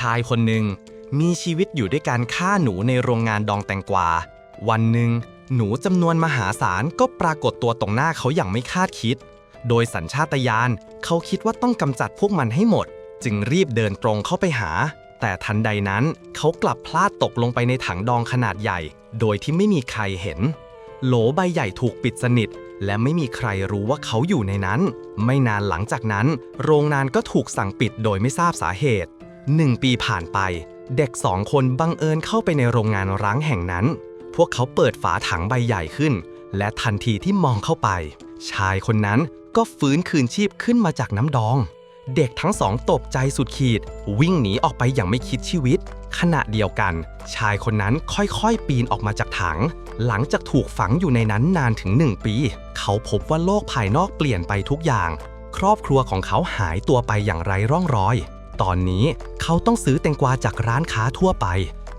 ชายคนหนึ่งมีชีวิตอยู่ด้วยการฆ่าหนูในโรงงานดองแตงกวา วันหนึ่งหนูจำนวนมหาศาลก็ปรากฏตัวตรงหน้าเขาอย่างไม่คาดคิด โดยสัญชาตญาณเขาคิดว่าต้องกำจัดพวกมันให้หมด จึงรีบเดินตรงเข้าไปหา แต่ทันใดนั้นเขากลับพลาดตกลงไปในถังดองขนาดใหญ่ โดยที่ไม่มีใครเห็น โหลใบใหญ่ถูกปิดสนิท และไม่มีใครรู้ว่าเขาอยู่ในนั้น ไม่นานหลังจากนั้น โรงงานก็ถูกสั่งปิดโดยไม่ทราบสาเหตุ หนึ่งปีผ่านไป เด็กสองคนบังเอิญเข้าไปในโรงงานร้างแห่งนั้น พวกเขาเปิดฝาถังใบใหญ่ขึ้น และทันทีที่มองเข้าไป ชายคนนั้นก็ฟื้นคืนชีพขึ้นมาจากน้ำดอง เด็กทั้งสองตกใจสุดขีด วิ่งหนีออกไปอย่างไม่คิดชีวิต ขณะเดียวกัน ชายคนนั้นค่อยๆ ปีนออกมาจากถัง หลังจากถูกฝังอยู่ในนั้นนานถึง1ปี เขาพบว่าโลกภายนอกเปลี่ยนไปทุกอย่าง ครอบครัวของเขาหายตัวไปอย่างไร้ร่องรอย ตอนนี้เขาต้องซื้อแตงกวาจากร้านค้าทั่วไป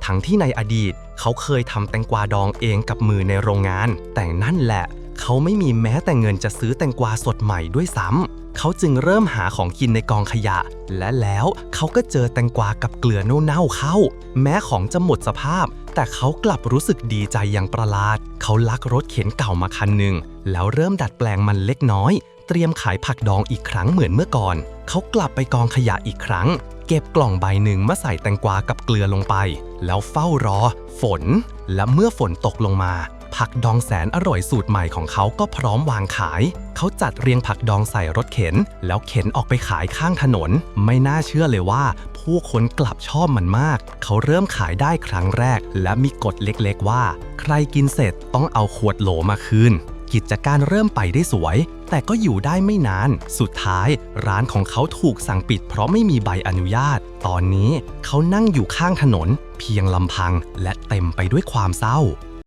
ทั้งที่ในอดีตเขาเคยทำแตงกวาดองเองกับมือในโรงงาน แต่นั่นแหละ เขาไม่มีแม้แต่เงินจะซื้อแตงกวาสดใหม่ด้วยซ้ำเขาจึงเริ่มหาของกินในกองขยะ และแล้วเขาก็เจอแตงกวากับเกลือเน่าๆเข้า แม้ของจะหมดสภาพ แต่เขากลับรู้สึกดีใจอย่างประหลาด เขาลักรถเข็นเก่ามาคันหนึ่งแล้วเริ่มดัดแปลงมันเล็กน้อย เตรียมขายผักดองอีกครั้งเหมือนเมื่อก่อน เขากลับไปกองขยะอีกครั้ง เก็บกล่องใบหนึ่งมาใส่แตงกวากับเกลือลงไป แล้วเฝ้ารอ ฝน และเมื่อฝนตกลงมาผักดองแสนอร่อยสูตรใหม่ของเขาก็พร้อมวางขาย เขาจัดเรียงผักดองใส่รถเข็น แล้วเข็นออกไปขายข้างถนน ไม่น่าเชื่อเลยว่า ผู้คนกลับชอบมันมาก เขาเริ่มขายได้ครั้งแรก และมีกฎเล็กๆว่า ใครกินเสร็จต้องเอาขวดโหลมาคืน กิจการเริ่มไปได้สวย แต่ก็อยู่ได้ไม่นาน สุดท้ายร้านของเขาถูกสั่งปิดเพราะไม่มีใบอนุญาต ตอนนี้เขานั่งอยู่ข้างถนน เพียงลำพังและเต็มไปด้วยความเศร้า